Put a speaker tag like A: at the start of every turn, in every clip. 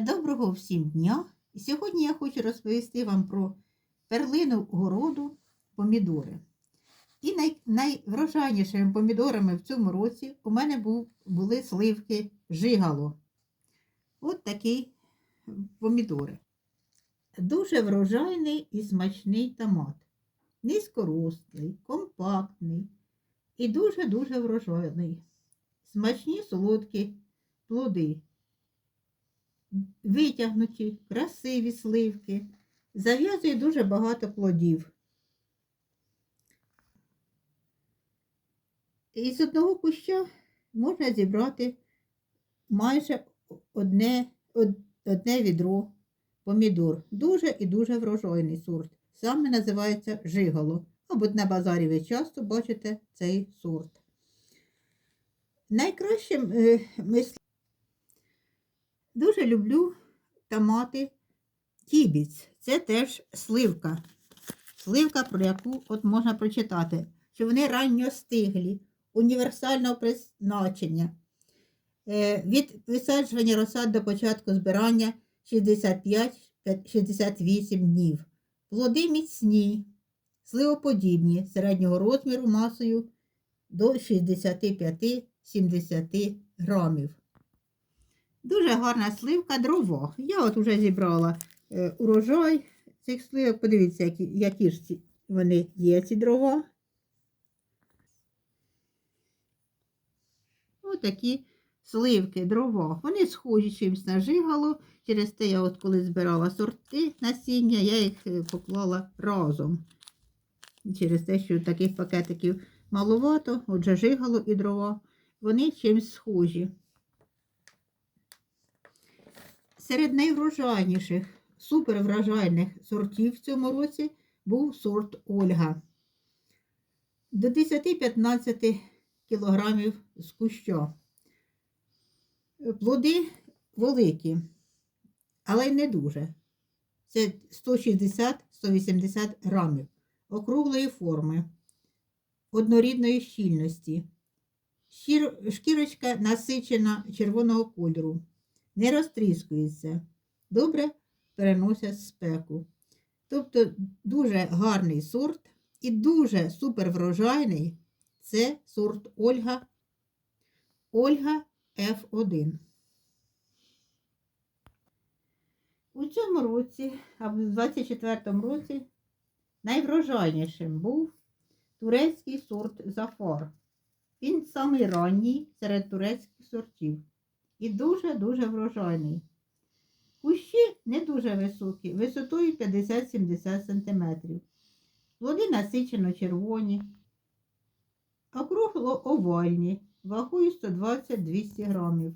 A: Доброго всім дня! Сьогодні я хочу розповісти вам про перлину городу помідори. І най, найврожайнішими помідорами в цьому році у мене був, були сливки жигало. От такі помідори. Дуже врожайний і смачний томат. Низькорослий, компактний і дуже-дуже врожайний. Смачні солодкі плоди витягнуті, красиві сливки, зав'язує дуже багато плодів. Із одного куща можна зібрати майже одне, одне відро помідор. Дуже і дуже врожайний сорт. Саме називається жигало. Мабуть, на базарі ви часто бачите цей сорт. Найкращим е, мис- Дуже люблю томати тібіць. Це теж сливка. Сливка, про яку от можна прочитати, що вони ранньостиглі, універсального призначення. Е, Від висаджування розсад до початку збирання 65-68 днів. Плоди міцні, сливоподібні, середнього розміру масою до 65-70 грамів. Дуже гарна сливка дрова. Я от уже зібрала е, урожай цих сливок. Подивіться, які, які ж вони є, ці дрова. Ось такі сливки, дрова. Вони схожі чимось на жигало. Через те я от коли збирала сорти насіння, я їх е, поклала разом. Через те, що таких пакетиків маловато, отже, жигало і дрова, вони чимось схожі. Серед найврожайніших, суперврожайних сортів в цьому році був сорт Ольга. До 10-15 кілограмів з куща. Плоди великі, але й не дуже. Це 160-180 грамів, округлої форми, однорідної щільності. Шкірочка насичена червоного кольору не розтріскується, добре переносять спеку. Тобто дуже гарний сорт і дуже суперврожайний це сорт Ольга, Ольга F1. У цьому році, або в 24-му році, найврожайнішим був турецький сорт Зафар. Він самий ранній серед турецьких сортів і дуже-дуже врожайний. Кущі не дуже високі, висотою 50-70 см. Плоди насичено червоні, округло овальні, вагою 120-200 грамів.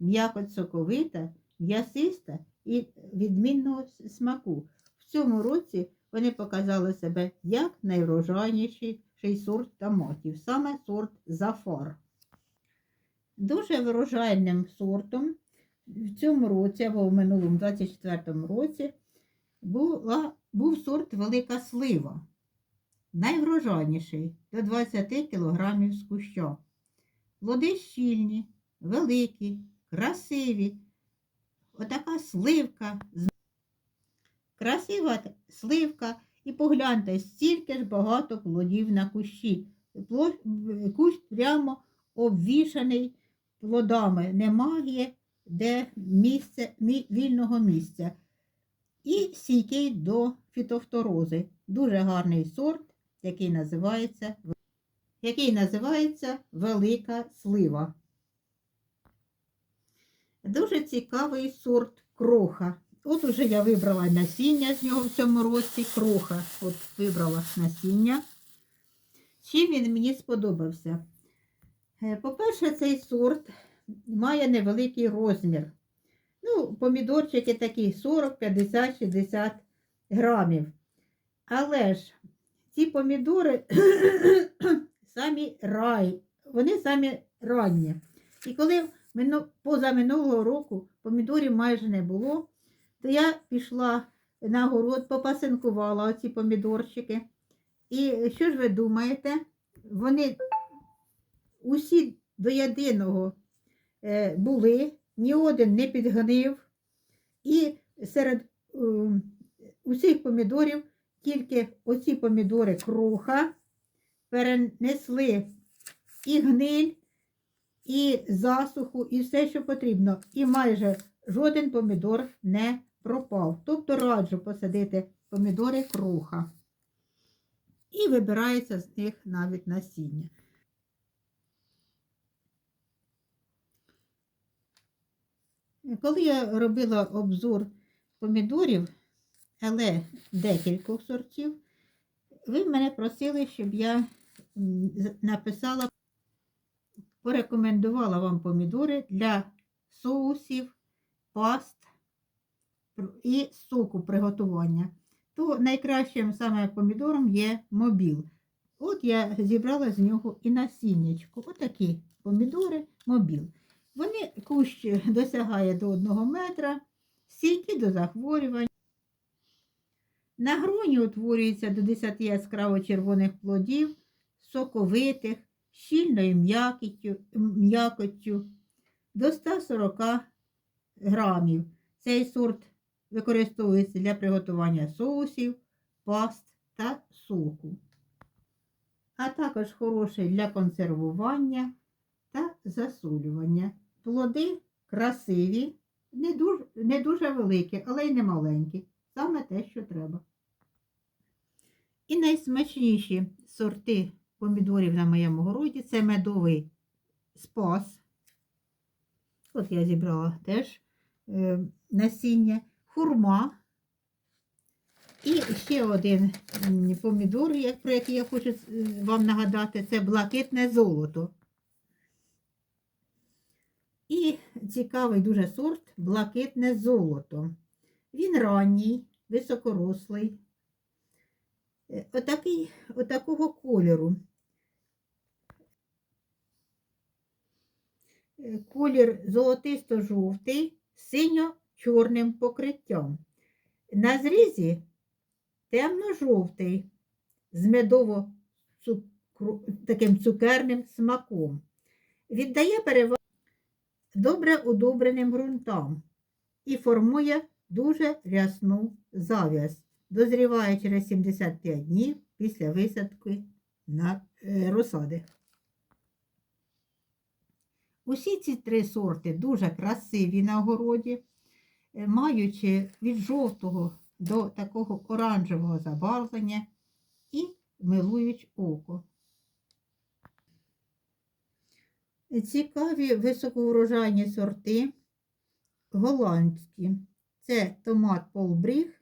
A: М'якоть соковита, м'ясиста і відмінного смаку. В цьому році вони показали себе як найврожайніший сорт томатів, саме сорт Зафар. Дуже врожайним сортом в цьому році або в минулому 24-му році була, був сорт Велика Слива. Найврожайніший до 20 кг з куща. Плоди щільні, великі, красиві. Отака сливка. Красива сливка. І погляньте, стільки ж багато плодів на кущі. Кущ прямо обвішаний плодами, немає де місце, мі- вільного місця. І стійкий до фітофторози. Дуже гарний сорт, який називається, який називається Велика слива. Дуже цікавий сорт кроха. От уже я вибрала насіння з нього в цьому році. Кроха. От вибрала насіння. Чим він мені сподобався? Е, По-перше, цей сорт має невеликий розмір. Ну, помідорчики такі 40, 50, 60 грамів. Але ж ці помідори самі рай, вони самі ранні. І коли мину- поза минулого року помідорів майже не було, то я пішла на город, попасинкувала оці помідорчики. І що ж ви думаєте? Вони усі до єдиного е, були, ні один не підгнив, І серед е, усіх помідорів тільки оці помідори кроха перенесли і гниль, і засуху, і все, що потрібно. І майже жоден помідор не пропав. Тобто раджу посадити помідори круха. І вибирається з них навіть насіння. Коли я робила обзор помідорів, але декількох сортів, ви мене просили, щоб я написала, порекомендувала вам помідори для соусів, паст і соку приготування. То найкращим саме помідором є мобіл. От я зібрала з нього і насіннячку. Отакі помідори мобіл. Вони кущ досягає до 1 метра, стійкі до захворювань. На гроні утворюється до 10 яскраво червоних плодів, соковитих, щільною м'якоттю до 140 грамів. Цей сорт використовується для приготування соусів, паст та соку, а також хороший для консервування та засолювання. Плоди красиві, не дуже, не дуже великі, але й не маленькі. Саме те, що треба. І найсмачніші сорти помідорів на моєму городі це медовий спас. От я зібрала теж е, насіння, хурма. І ще один помідор, про який я хочу е, вам нагадати, це блакитне золото. І цікавий дуже сорт блакитне золото. Він ранній, високорослий, е, отакий, отакого кольору. Е, Колір золотисто-жовтий з синьо-чорним покриттям. На зрізі темно-жовтий з медово таким цукерним смаком. Віддає перевагу добре удобреним ґрунтам і формує дуже рясну зав'язь. Дозріває через 75 днів після висадки на е, розсади. Усі ці три сорти дуже красиві на огороді, е, маючи від жовтого до такого оранжевого забарвлення і милують око. Цікаві високоврожайні сорти голландські. Це томат полбріг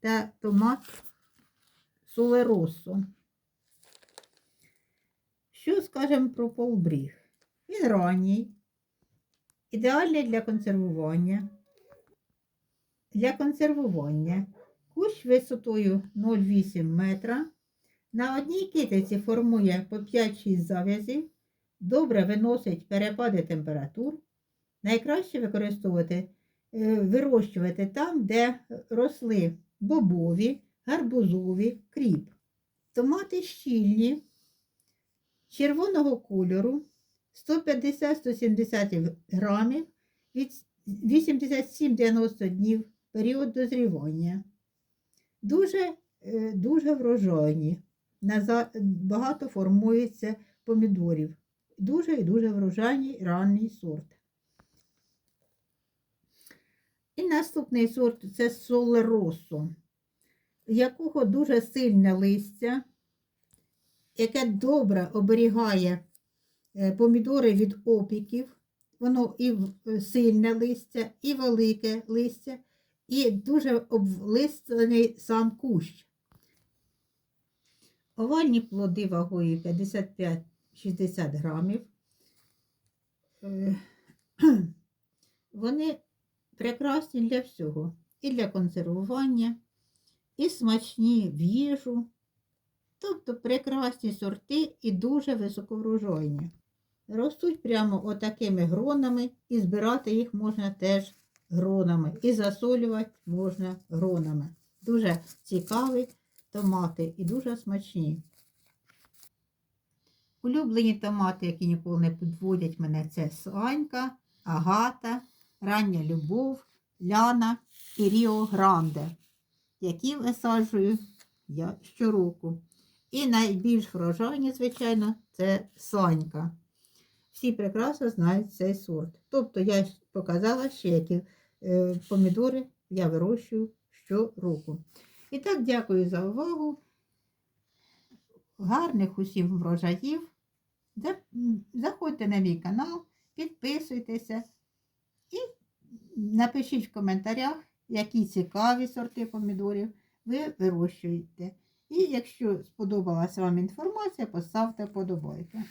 A: та томат солеросо. Що скажемо про полбріг? Він ранній, ідеальний для консервування. Для консервування кущ висотою 0,8 метра. На одній китиці формує по 5-6 зав'язів, добре виносить перепади температур. Найкраще використовувати, е, вирощувати там, де росли бобові, гарбузові, кріп. Томати щільні, червоного кольору, 150-170 грамів, від 87-90 днів період дозрівання. Дуже, е, дуже врожайні. Багато формується помідорів. Дуже і дуже врожайний ранній сорт. І наступний сорт це солеросо, якого дуже сильне листя, яке добре оберігає е, помідори від опіків. Воно і е, сильне листя, і велике листя, і дуже облиствений сам кущ. Овальні плоди вагою 55-60 грамів. Е, Вони прекрасні для всього. І для консервування, і смачні в їжу. Тобто прекрасні сорти і дуже високоврожайні. Ростуть прямо отакими гронами, і збирати їх можна теж гронами. І засолювати можна гронами. Дуже цікаві томати і дуже смачні. Улюблені томати, які ніколи не підводять мене, це Санька, Агата, Рання Любов, Ляна і Ріо Гранде, які висаджую я щороку. І найбільш врожайні, звичайно, це Санька. Всі прекрасно знають цей сорт. Тобто я показала ще, які е, помідори я вирощую щороку. І так, дякую за увагу. Гарних усім врожаїв. Заходьте на мій канал, підписуйтеся і напишіть в коментарях, які цікаві сорти помідорів ви вирощуєте. І якщо сподобалася вам інформація, поставте вподобайки.